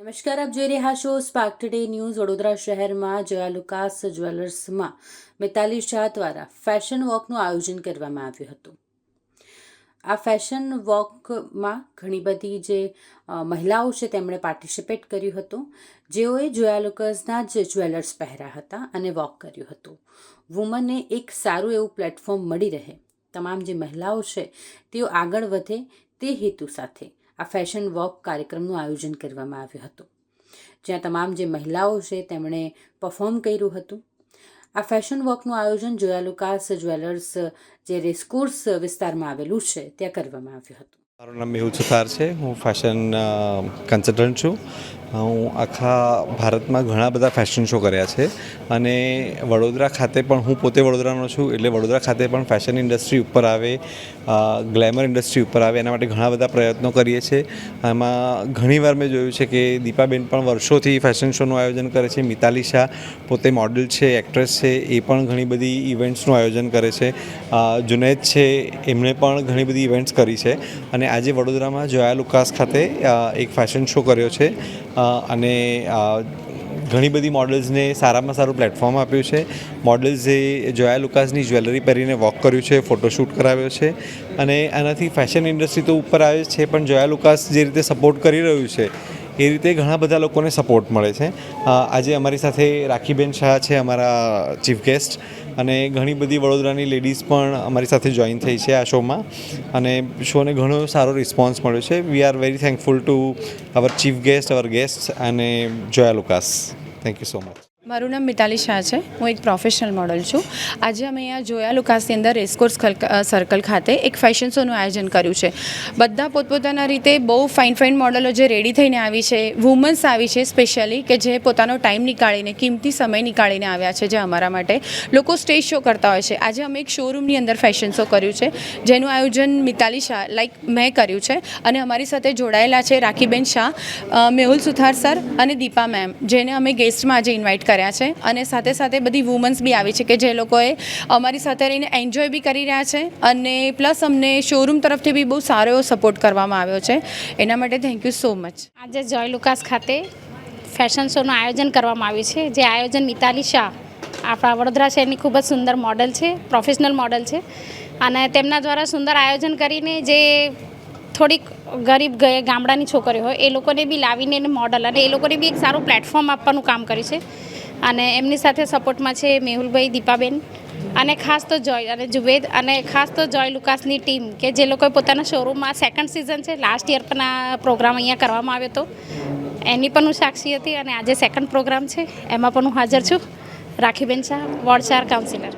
નમસ્કાર, આપ જોઈ રહ્યા છો સ્પાર્ક ટુડે ન્યૂઝ વડોદરા શહેરમાં જયા લુકાસ જ્વેલર્સમાં મિતાલી શાહ દ્વારા ફેશન વોકનું આયોજન કરવામાં આવ્યું હતું. આ ફેશન વોકમાં ઘણી બધી જે મહિલાઓ છે તેમણે પાર્ટિસિપેટ કર્યું હતું. જેઓએ જોયા લુકાસના જ જ્વેલર્સ પહેર્યા હતા અને વોક કર્યું હતું. વુમનને એક સારું એવું પ્લેટફોર્મ મળી રહે. તમામ જે મહિલાઓ છે, તેઓ આગળ વધે તે હેતુ સાથે. આ ફેશન વોક કાર્યક્રમનું આયોજન કરવામાં આવ્યું હતું. જ્યાં તમામ જે મહિલાઓ છે, તેમણે પરફોર્મ કર્યું હતું. આ ફેશન વોકનું આયોજન જોયાલુકાસ જ્વેલર્સ, જે રેસકોર્સ વિસ્તારમાં આવેલું છે, ત્યાં કરવામાં આવ્યું હતું. મારું નામ મેહુલ સુથાર છે. હું ફેશન કન્સલ્ટન્ટ છું. હું આખા ભારતમાં ઘણા બધા ફેશન શો કર્યા છે. અને વડોદરા ખાતે પણ હું પોતે વડોદરાનો છું, એટલે વડોદરા ખાતે પણ ફેશન ઇન્ડસ્ટ્રી ઉપર આવે ગ્લેમર ઇન્ડસ્ટ્રી ઉપર આવે, એના માટે ઘણા બધા પ્રયત્નો કરીએ છીએ એમાં ઘણીવાર મેં જોયું છે કે દીપાબેન પણ વર્ષોથી ફેશન શોનું આયોજન કરે છે. મિતાલી શાહ પોતે મોડલ છે એક્ટ્રેસ છે, એ પણ ઘણી બધી ઇવેન્ટ્સનું આયોજન કરે છે. જુનેદ છે, એમણે પણ ઘણી બધી ઇવેન્ટ્સ કરી છે. અને આજે વડોદરામાં જોયા લુકાસ ખાતે એક ફેશન શો કર્યો છે. અને ઘણી બધી મોડલ્સને સારામાં સારું પ્લેટફોર્મ આપ્યું છે. મોડલ્સે જોયા લુકાસની જ્વેલરી પહેરીને વોક કર્યું છે ફોટોશૂટ કરાવ્યો છે. અને આનાથી ફેશન ઇન્ડસ્ટ્રી તો ઉપર આવે છે, પણ જોયા લુકાસ જે રીતે સપોર્ટ કરી રહ્યું છે, એ રીતે ઘણા બધા લોકોને સપોર્ટ મળે છે. આજે અમારી સાથે રાખીબેન શાહ છે, અમારા ચીફ ગેસ્ટ અને ઘણી બધી વડોદરાની લેડીઝ પણ અમારી સાથે જોઈન થઈ છે આ શોમાં અને શોને ઘણો સારો રિસ્પોન્સ મળ્યો છે. We are very thankful to our chief guest our guest અને Joya Lucas. Thank you so much મારું નામ મિતાલી શાહ છે. હું એક પ્રોફેશનલ મોડલ છું. આજે અમે અહીંયા જોયા લુકાસની અંદર રેસકોર્સ સર્કલ ખાતે એક ફેશન શોનું આયોજન કર્યું છે. બધા પોતપોતાના રીતે બહુ ફાઇન ફાઇન મોડલો જે રેડી થઈને આવી છે વુમન્સ આવી છે સ્પેશિયલી કે જે પોતાનો ટાઈમ નીકાળીને, કિંમતી સમય નીકાળીને આવ્યા છે જે અમારા માટે લોકો સ્ટેજ શો કરતા હોય છે. આજે અમે એક શોરૂમની અંદર ફેશન શો કર્યું છે, જેનું આયોજન મિતાલી શાહ લાઈક મેં કર્યું છે. અને અમારી સાથે જોડાયેલા છે રાખીબેન શાહ મેહુલ સુથાર સર અને દીપા મેમ જેને અમે ગેસ્ટમાં આજે ઇન્વાઇટ કર્યા છે. અને સાથે સાથે બધી વુમન્સ બી આવી છે કે જે લોકોએ અમારી સાથે રહીને એન્જોય બી કરી રહ્યા છે. અને પ્લસ અમને શોરૂમ તરફથી બી બહુ સારો એવો સપોર્ટ કરવામાં આવ્યો છે. એના માટે થેન્ક યુ સો મચ આજે જોય લુકાસ ખાતે ફેશન શોનું આયોજન કરવામાં આવ્યું છે. જે આયોજન મિતાલી શાહ, આપણા વડોદરા શહેરની ખૂબ જ સુંદર મોડલ છે પ્રોફેશનલ મોડલ છે. અને તેમના દ્વારા સુંદર આયોજન કરીને જે થોડીક ગરીબ ગામડાની છોકરીઓ હોય, એ લોકોને બી લાવીને મોડલ અને એ લોકોને બી એક સારું પ્લેટફોર્મ આપવાનું કામ કર્યું છે. અને એમની સાથે સપોર્ટમાં છે મેહુલભાઈ, દીપાબેન અને ખાસ તો જોય અને જુવેદ અને ખાસ તો જોય લુકાસની ટીમ કે જે લોકોએ પોતાના શોરૂમમાં સેકન્ડ સિઝન છે લાસ્ટ યર પણ આ પ્રોગ્રામ અહીંયા કરવામાં આવ્યો હતો. એની પણ હું સાક્ષી હતી અને આજે સેકન્ડ પ્રોગ્રામ છે. એમાં પણ હું હાજર છું. રાખીબેન શાહ, વોર્ડ ચાર કાઉન્સિલર